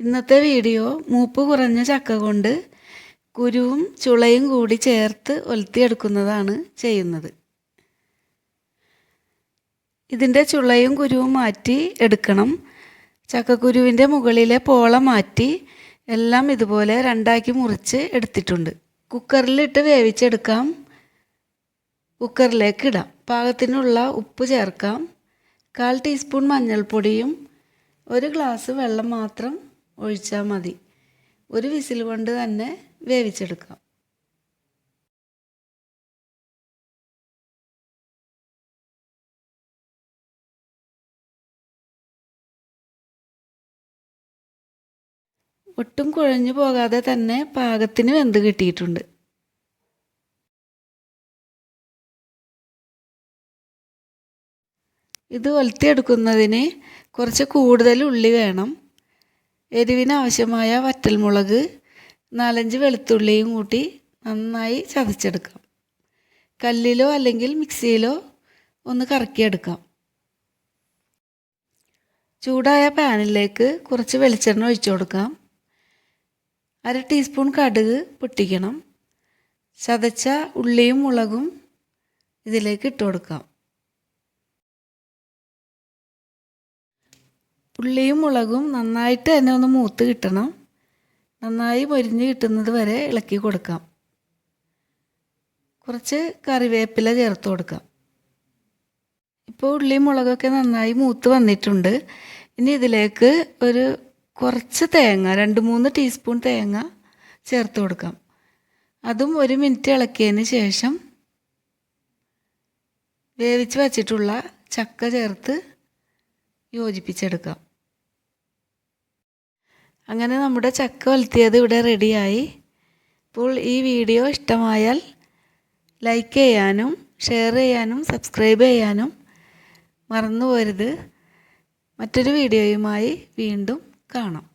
ഇന്നത്തെ വീഡിയോ മൂപ്പ് കുറഞ്ഞ ചക്ക കൊണ്ട് കുരുവും ചുളയും കൂടി ചേർത്ത് ഒലത്തിയെടുക്കുന്നതാണ് ചെയ്യുന്നത്. ഇതിന്റെ ചുളയും കുരുവും മാറ്റി എടുക്കണം. ചക്കക്കുരുവിന്റെ മുകളിലെ പോള മാറ്റി എല്ലാം ഇതുപോലെ രണ്ടാക്കി മുറിച്ച് എടുത്തിട്ടുണ്ട്. കുക്കറിലിട്ട് വേവിച്ചെടുക്കാം. കുക്കറിലേക്ക് ഇടാം. പാകത്തിനുള്ള ഉപ്പ് ചേർക്കാം. കാൽ ടീസ്പൂൺ മഞ്ഞൾപ്പൊടിയും ഒരു ഗ്ലാസ് വെള്ളം മാത്രം ഒഴിച്ചാൽ മതി. ഒരു വിസിൽ കൊണ്ട് തന്നെ വേവിച്ചെടുക്കാം. ഒട്ടും കുഴഞ്ഞു പോകാതെ തന്നെ പാകത്തിന് വെന്ത് കിട്ടിയിട്ടുണ്ട്. ഇത് ഒലത്തിയെടുക്കുന്നതിന് കുറച്ച് കൂടുതൽ ഉള്ളി വേണം. എരിവിന് ആവശ്യമായ വറ്റൽമുളക് നാലഞ്ച് വെളുത്തുള്ളിയും കൂട്ടി നന്നായി ചതച്ചെടുക്കാം. കല്ലിലോ അല്ലെങ്കിൽ മിക്സിയിലോ ഒന്ന് കറക്കിയെടുക്കാം. ചൂടായ പാനിലേക്ക് കുറച്ച് വെളിച്ചെണ്ണ ഒഴിച്ചു കൊടുക്കാം. അര ടീസ്പൂൺ കടുക് പൊട്ടിക്കണം. ചതച്ച ഉള്ളിയും മുളകും ഇതിലേക്ക് ഇട്ട് കൊടുക്കാം. ഉള്ളിയും മുളകും നന്നായിട്ട് തന്നെ ഒന്ന് മൂത്ത് കിട്ടണം. നന്നായി മൊരിഞ്ഞ് കിട്ടുന്നത് വരെ ഇളക്കി കൊടുക്കാം. കുറച്ച് കറിവേപ്പില ചേർത്ത് കൊടുക്കാം. ഇപ്പോൾ ഉള്ളിയും മുളകൊക്കെ നന്നായി മൂത്ത് വന്നിട്ടുണ്ട്. ഇനി ഇതിലേക്ക് ഒരു കുറച്ച് തേങ്ങ രണ്ട് മൂന്ന് ടീസ്പൂൺ തേങ്ങ ചേർത്ത് കൊടുക്കാം. അതും ഒരു മിനിറ്റ് ഇളക്കിയതിന് ശേഷം വേവിച്ച് വച്ചിട്ടുള്ള ചക്ക ചേർത്ത് യോജിപ്പിച്ചെടുക്കാം. അങ്ങനെ നമ്മുടെ ചക്ക വലത്തിയത് ഇവിടെ റെഡിയായി. ഇപ്പോൾ ഈ വീഡിയോ ഇഷ്ടമായാൽ ലൈക്ക് ചെയ്യാനും ഷെയർ ചെയ്യാനും സബ്സ്ക്രൈബ് ചെയ്യാനും മറന്നു പോരുത്. മറ്റൊരു വീഡിയോയുമായി വീണ്ടും കാണാം.